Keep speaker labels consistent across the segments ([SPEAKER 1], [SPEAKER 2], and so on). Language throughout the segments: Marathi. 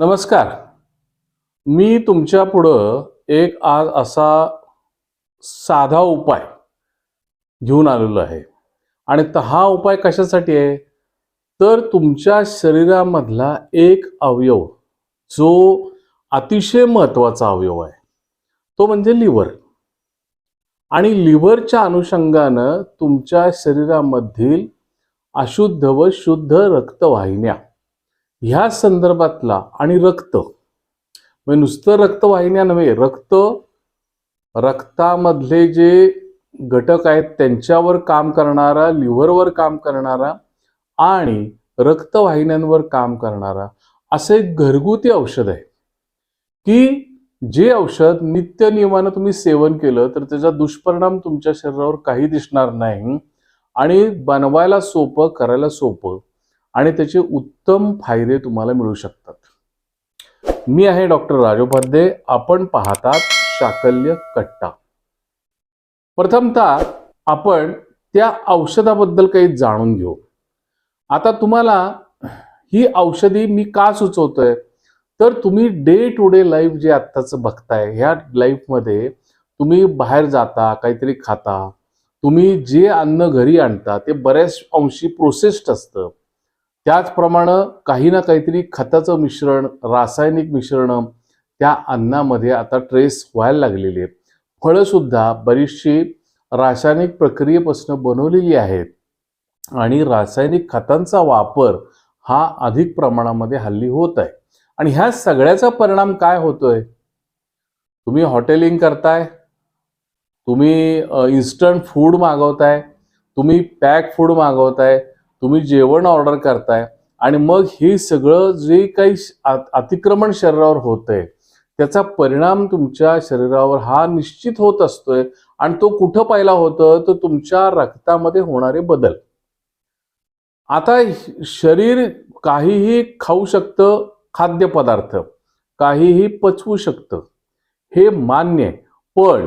[SPEAKER 1] नमस्कार. मी तुमच्या पुढं एक आज असा साधा उपाय घेऊन आलेलो आहे. आणि तर हा उपाय कशासाठी आहे? तर तुमच्या शरीरामधला एक अवयव जो अतिशय महत्त्वाचा अवयव आहे तो म्हणजे लिव्हर. आणि लिव्हरच्या अनुषंगानं तुमच्या शरीरामधील अशुद्ध व शुद्ध रक्तवाहिन्या ह्या संदर्भातला आणि रक्त. म्हणजे नुसतं रक्तवाहिन्या नव्हे रक्त रक्तामधले जे घटक आहेत त्यांच्यावर काम करणारा लिव्हरवर काम करणारा आणि रक्तवाहिन्यांवर काम करणारा असं एक घरगुती औषध आहे. की जे औषध नित्य नियमानं तुम्ही सेवन केलं तर त्याचा दुष्परिणाम तुमच्या शरीरावर काही दिसणार नाही. आणि बनवायला सोपं करायला सोपं आणि त्याचे उत्तम फायदे तुम्हाला मिळू शकतात. मी आहे डॉक्टर राजोपाध्ये. आपण पाहतात शाकल्य कट्टा. प्रथमतः आपण त्या औषधाबद्दल काही जाणून घेऊ. आता तुम्हाला ही औषधी मी का सुचवतोय? तर तुम्ही डे टू डे लाईफ जे आत्ताचं बघताय ह्या लाईफमध्ये तुम्ही बाहेर जाता काहीतरी खाता. तुम्ही जे अन्न घरी आणता ते बऱ्याच अंशी प्रोसेस्ड असतं. त्याचप्रमाणे काही ना काहीतरी खताचं मिश्रण रासायनिक मिश्रण त्या अन्नामध्ये आता ट्रेस व्हायला लागलेली आहेत. फळं सुद्धा बरीचशी रासायनिक प्रक्रियेपासून बनवलेली आहेत. आणि रासायनिक खतांचा वापर हा अधिक प्रमाणामध्ये हल्ली होत आहे. आणि ह्या सगळ्याचा परिणाम काय होतोय? तुम्ही हॉटेलिंग करताय तुम्ही इन्स्टंट फूड मागवताय तुम्ही पॅक फूड मागवताय तुम्ही जेवण ऑर्डर करताय आणि मग हे सगळं जे काही अतिक्रमण शरीरावर होतंय त्याचा परिणाम तुमच्या शरीरावर हा निश्चित होत असतोय आणि तो कुठं पाहिला होतं? तर तुमच्या रक्तामध्ये होणारे बदल. आता शरीर काहीही खाऊ शकतं खाद्यपदार्थ काहीही पचवू शकतं हे मान्य आहे. पण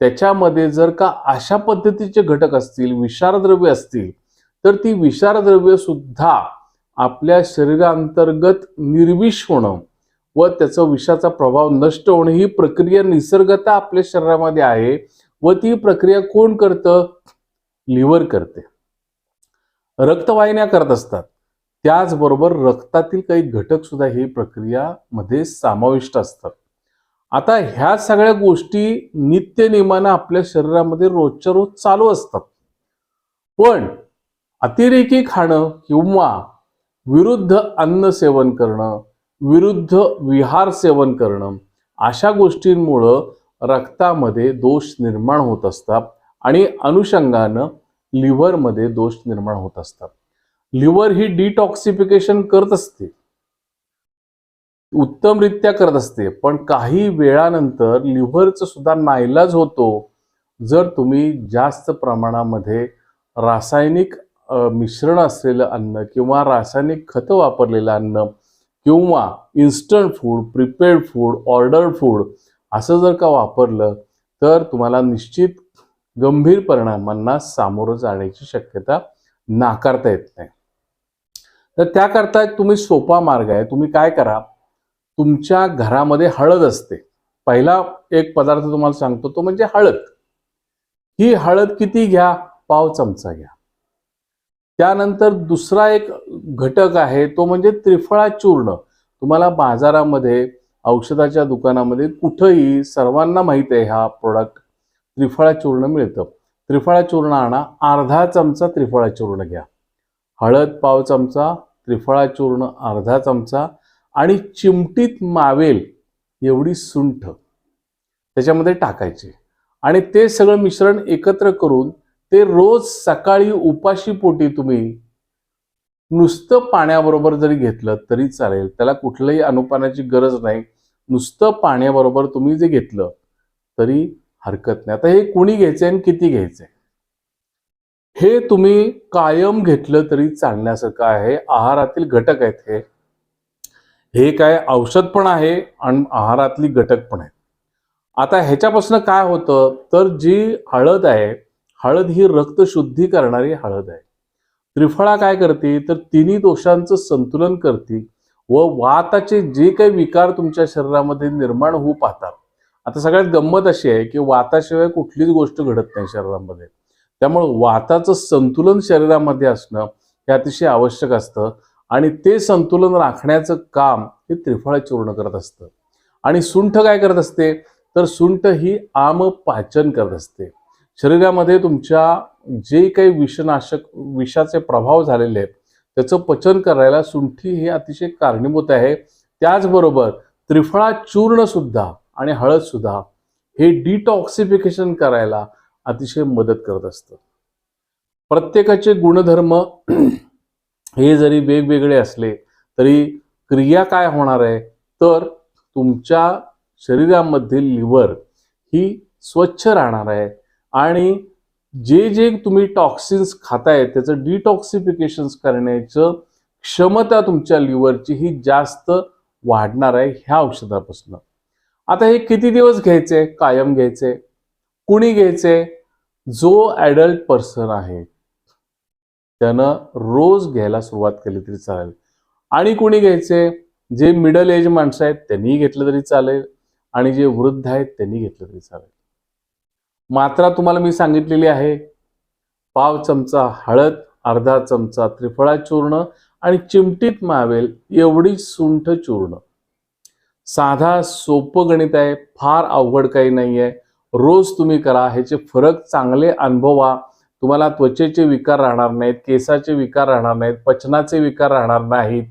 [SPEAKER 1] त्याच्यामध्ये जर का अशा पद्धतीचे घटक असतील विषारद्रव्य असतील तर ती विषारद्रव्य सुद्धा आपल्या शरीरांतर्गत निर्विष होणं व त्याचा विषाचा प्रभाव नष्ट होणं ही प्रक्रिया निसर्गता आपल्या शरीरामध्ये आहे व ती प्रक्रिया कोण करतं? लिव्हर करते. रक्तवाहिन्या करत असतात. त्याचबरोबर रक्तातील काही घटक सुद्धा ही प्रक्रिया मध्ये समाविष्ट असतात. आता ह्या सगळ्या गोष्टी नित्य नियमानं आपल्या शरीरामध्ये रोजच्या रोज चालू असतात. पण अतिरेकी खाणं किंवा विरुद्ध अन्न सेवन करणं विरुद्ध विहार सेवन करणं अशा गोष्टींमुळं रक्तामध्ये दोष निर्माण होत असतात आणि अनुषंगानं लिव्हरमध्ये दोष निर्माण होत असतात. लिव्हर ही डिटॉक्सिफिकेशन करत असते. उत्तमरित्या करत असते पण काही वेळानंतर लिव्हरचं सुद्धा नाईलाज होतो. जर तुम्ही जास्त प्रमाणामध्ये रासायनिक मिश्रण असलेलं अन्न किंवा रासायनिक खतं वापरलेलं अन्न किंवा instant food prepaid food order food असं जर का वापरलं तर तुम्हाला निश्चित गंभीर परिणामांना सामोरं जाण्याची शक्यता नाकारता येत नाही. तर त्याकरता तुम्ही सोपा मार्ग आहे. तुम्ही काय करा तुमच्या घरामध्ये हळद असते. पहिला एक पदार्थ तुम्हाला सांगतो तो म्हणजे हळद. ही हळद किती घ्या? पाव चमचा घ्या. त्यानंतर दुसरा एक घटक आहे तो म्हणजे त्रिफळा चूर्ण. तुम्हाला बाजारामध्ये औषधाच्या दुकानामध्ये कुठंही सर्वांना माहीत आहे हा प्रोडक्ट त्रिफळा चूर्ण मिळतं. त्रिफळा चूर्ण आणा अर्धा चमचा त्रिफळा चूर्ण घ्या. हळद पाव चमचा त्रिफळा चूर्ण अर्धा चमचा आणि चिमटीत मावेल एवढी सुंठ. त्याच्यामध्ये टाकायची. आणि ते सगळं मिश्रण एकत्र करून ते रोज सकाळी उपाशी पोटी तुम्ही नुसतं पाण्याबरोबर जरी घेतलं तरी चालेल. त्याला कुठलंही अनुपानाची गरज नाही. नुसतं पाण्याबरोबर तुम्ही जे घेतलं तरी हरकत नाही. आता हे कोणी घ्यायचंय आणि किती घ्यायचंय? हे तुम्ही कायम घेतलं तरी चालण्यासारखं आहे. आहारातील घटक आहेत हे. हे काय औषध पण आहे आणि आहारातली घटक पण आहेत. आता ह्याच्यापासून काय होतं? तर जी हळद आहे हळद ही रक्तशुद्धी करणारी हळद आहे. त्रिफळा काय करते? तर तिन्ही दोषांचं संतुलन करते व वाताचे जे काही विकार तुमच्या शरीरामध्ये निर्माण होऊ पाहतात. आता सगळ्यात गंमत अशी आहे की वाताशिवाय कुठलीच गोष्ट घडत नाही शरीरामध्ये. त्यामुळं वाताचं संतुलन शरीरामध्ये असणं हे अतिशय आवश्यक असतं आणि ते संतुलन राखण्याचं काम हे त्रिफळा चूर्ण करत असतं. आणि सुंठ काय करत असते? तर सुंठ ही आम पाचन करत असते. शरीरामध्ये तुमच्या जे काही विषनाशक विषाचे प्रभाव झालेले आहेत त्याचं पचन करायला सुंठी हे अतिशय कारणीभूत आहे. त्याचबरोबर त्रिफळा चूर्ण सुद्धा आणि हळद सुद्धा हे डिटॉक्सिफिकेशन करायला अतिशय मदत करत असतं. प्रत्येकाचे गुणधर्म हे जरी वेगवेगळे असले तरी क्रिया काय होणार आहे? तर तुमच्या शरीरामधील लिव्हर ही स्वच्छ राहणार आहे. आणि जे जे तुम्ही टॉक्सिन्स खाताय त्याचं डिटॉक्सिफिकेशन करण्याचं क्षमता तुमच्या लिव्हरची ही जास्त वाढणार आहे ह्या औषधापासून. आता हे किती दिवस घ्यायचे? कायम घ्यायचे. कुणी घ्यायचे? जो ॲडल्ट पर्सन आहे. त्यानं रोज घ्यायला सुरुवात केली तरी चालेल. आणि कुणी घ्यायचे? जे मिडल एज माणसं आहेत त्यांनी घेतलं तरी चालेल. आणि जे वृद्ध आहेत त्यांनी घेतलं तरी चालेल. मात्रा तुम्हाला मी सांगितलेली आहे. पाव चमचा हळद अर्धा चमचा त्रिफळा चूर्ण आणि चिमटीत मावेल एवढी सुंठ चूर्ण. साधा सोपं गणित आहे फार अवघड काही नाही आहे रोज तुम्ही करा ह्याचे फरक चांगले अनुभवा. तुम्हाला त्वचेचे विकार राहणार नाहीत केसाचे विकार राहणार नाहीत पचनाचे विकार राहणार नाहीत.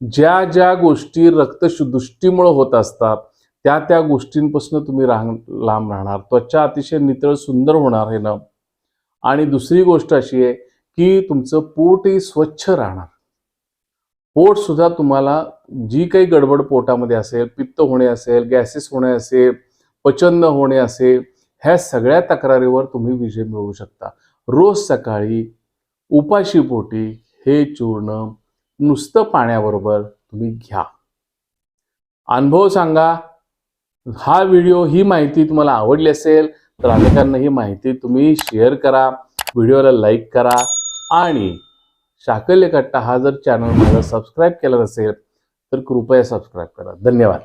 [SPEAKER 1] ज्या ज्या गोष्टी रक्तदृष्टीमुळे होत असतात त्या त्या गोष्टींपासून तुम्ही राह लांब राहणार. त्वचा अतिशय नितळ सुंदर होणार हे ना. आणि दुसरी गोष्ट अशी आहे की तुमचं पोटही स्वच्छ राहणार. पोट सुद्धा तुम्हाला जी काही गडबड पोटामध्ये असेल पित्त होणे असेल गॅसेस होणे असेल पचन न होणे असेल ह्या सगळ्या तक्रारीवर तुम्ही विजय मिळवू शकता. रोज सकाळी उपाशी पोटी हे चूर्ण नुसतं पाण्याबरोबर तुम्ही घ्या. अनुभव सांगा हा व्हिडिओ ही माहिती तुम्हाला आवडली असेल तर अनेकांना ही माहिती तुम्ही शेअर करा व्हिडिओला लाईक करा आणि शाकल्य कट्टा हा जर चॅनल माझा सबस्क्राईब केला नसेल तर कृपया सबस्क्राईब करा. धन्यवाद.